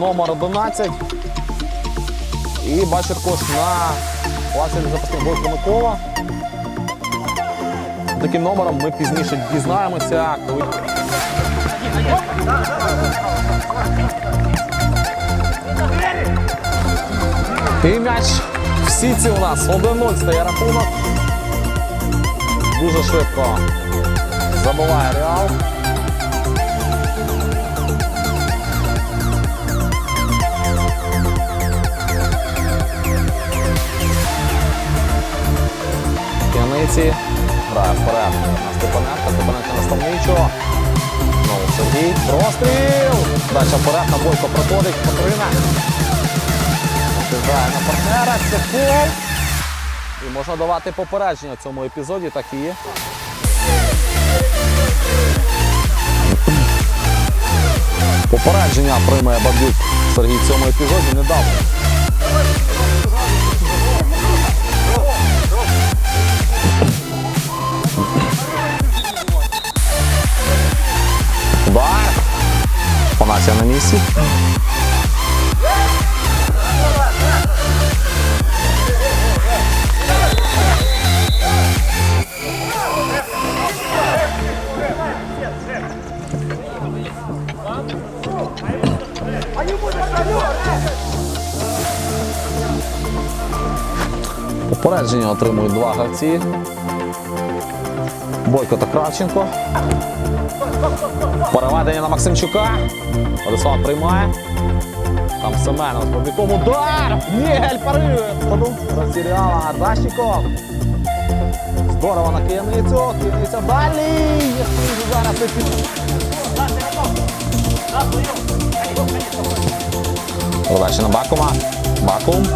номер 11. І бачу також на класі запасних Бойко Микола. Таким номером ми пізніше дізнаємося, коли. І м'яч в сіці у нас 1-0 стає рахунок. Дуже швидко забуває Реал. П'яниці. Грає вперед. На Степаненка, Степаненка на Ставничого. Знову Сергій. Простріл! Далі вперед на Бойко проходить. Катерина. Грає на партнера. Це фол. І можна давати попередження в цьому епізоді, так і є. Попередження отримує Бабюк Сергій в цьому епізоді не Місці. Попередження отримують два гравці. Бойко та Кравченко. Переведення на Максимчука. Владислав приймає. Там Семенов з побіком удар! Нігель парирує! Розсіряла Дащиков. Здорово на Кияницю. Кияниця далі. Зараз. Передача на Бакума. Бакум.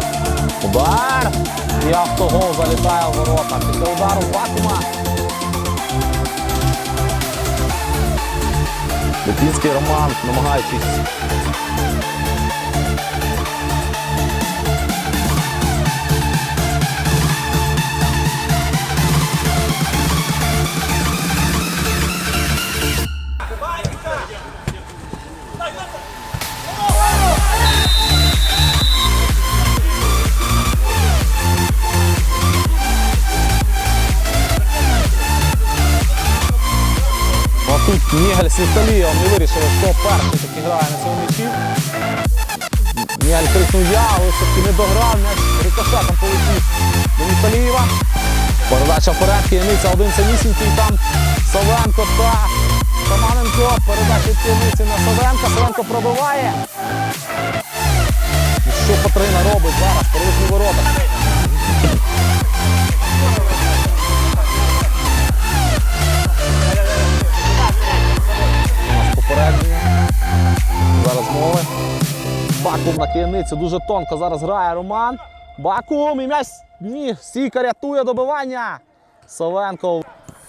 Удар. І автогол залітає в ворота. Після удару Бакума. Липінський Роман, намагаючись. Тут Нігель з Італії не вирішили, хто перший таки грає на цьому м'ячі. Нігель крикнув я, все-таки не дограв, м'яч рикошетом полетів до Віталієва. Передача вперед, Кияниця один самісінький, там Савенко та Таманенко. Передача від Кияниці на Савенка. Савенко пробиває. І що Патрина робить зараз? Бакум на кияницю дуже тонко зараз грає Роман. Бакум і м'яч. Ні, Сіка рятує добивання. Совенко.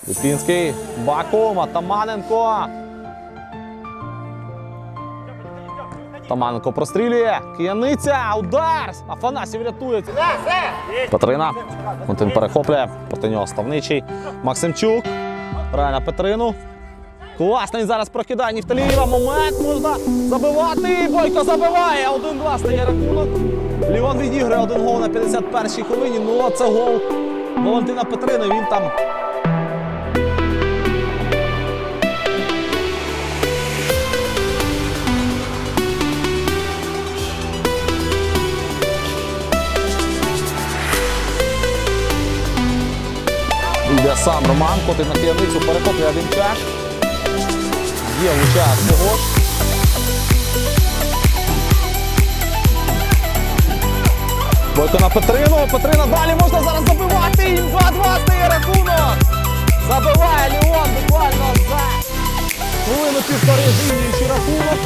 Липінський. Бакум, Атаманенко. Таманенко прострілює. Кияниця. Удар! Афанасів рятує. Петрина. Монтин перехоплює. Проти нього ставничий. Максимчук. Грає на Петрину. Класний зараз прокидає Нефталієва. Момент можна забивати. Бойко забиває. 1-2 стає рахунок. Лівон відіграє один гол на 51-й хвилині. Ну, це гол Валентина Петрина. Він там. Йде сам Роман, котить на п'яницю, кияницю, перехоплює Демчак. Є влучає свого. Бойко на Петрину. Петрина далі можна зараз забивати. І 2-2 стає рахунок. Забиває Ліон буквально за хвилину півтори зрівнюючи рахунок.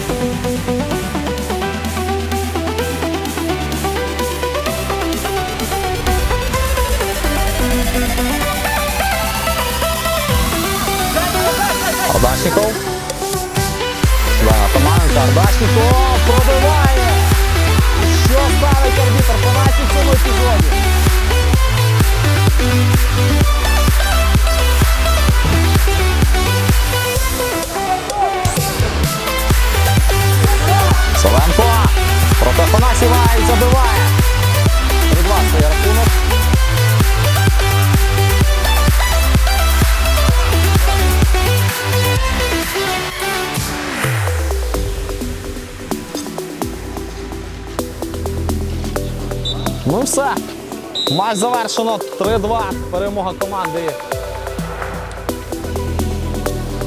Ардашников. Да, Атаманенко, пробиває. Що ставить арбітр? по нашій цьому епізоді. Ну все. Матч завершено 3-2. Перемога команди